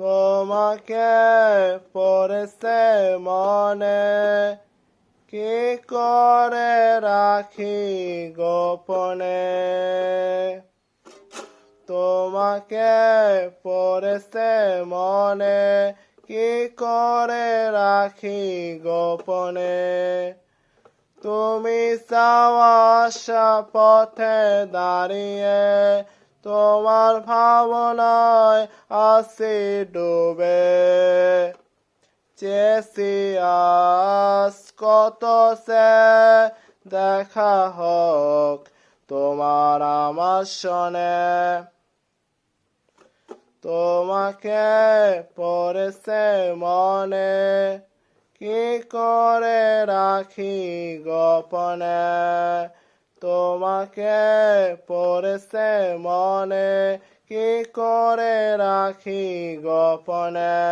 তোমাকে পড়েছে মনে। কি করে রাখি গোপনে? তোমাকে পড়েছে মনে। কি করে রাখি গোপনে? তুমি চাওয়াশা পথে দাঁড়িয়ে তোমার ভাবনায় আসি ডুবে। চেসি আজ কত সে দেখা হোক তোমার আমার শোনে। তোমাকে পড়েছে মনে, কি করে রাখি গোপনে? তোমাকে পড়েছে মনে, কি করে রাখি গোপনে?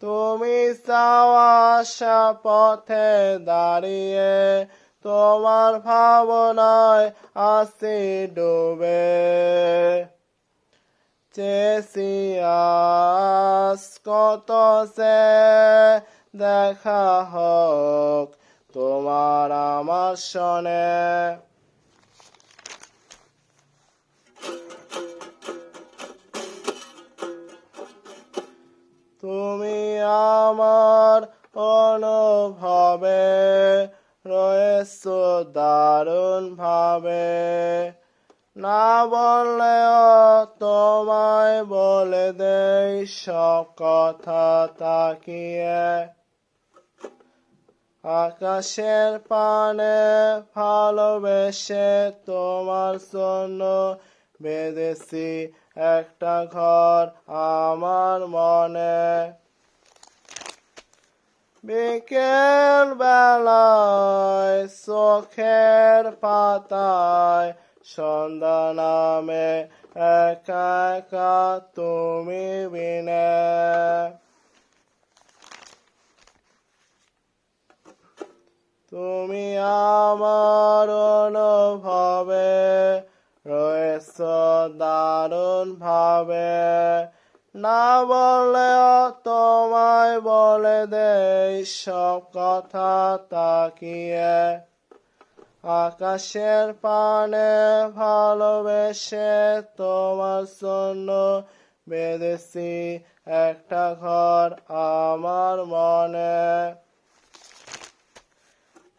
তুমি চাওয়াশা পথে দাঁড়িয়ে, তোমার ভাবনায় আসি ডুবে। চেয়েছি আজ কত সে দেখা হোক তোমার আমার শোনে। তুমি আমার অনুভবে রয়েছ দারুণ ভাবে। না বললেও তোমায় বলে দেই সব কথা তাকিয়ে। আকাশের পানে ভালোবেসে তোমার জন্য বেঁধেছি একটা ঘর আমার মনে। বিকেল বেলায় চোখের পাতায় সন্ধ্যা নামে একা একা তুমি বিনে। তুমি আমার অনুভবে রয়েছ দারুণ ভাবে। না বললেও তোমায় বলে দেই সব কথা তাকিয়ে। আকাশের পানে ভালোবেসে তোমার জন্য বেঁধেছি একটা ঘর আমার মনে।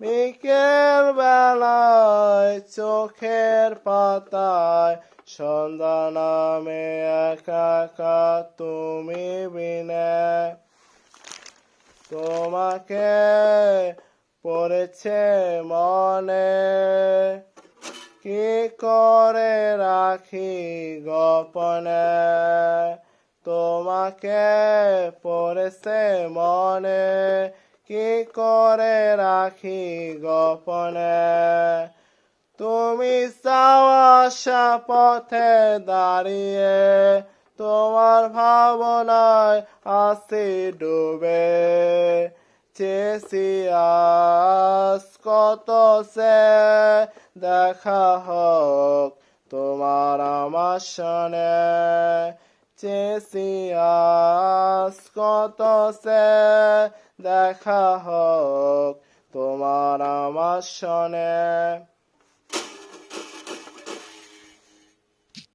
বিকেল বেলায় চোখের পাতায় সন্ধ্যা নামে একা একা তুমি বিনে তোমাকে পড়েছে মনে কি করে রাখি গোপনে তোমাকে পড়েছে মনে কি করে রাখি গোপনে? তুমি চাওয়াশা পথে দাঁড়িয়ে, তোমার ভাবনায় আসি ডুবে। চেয়েছি আজ কত সে দেখা হোক তোমার আমার চেয়েছি আস কত সে দেখা হোক তোমার আমার শোনে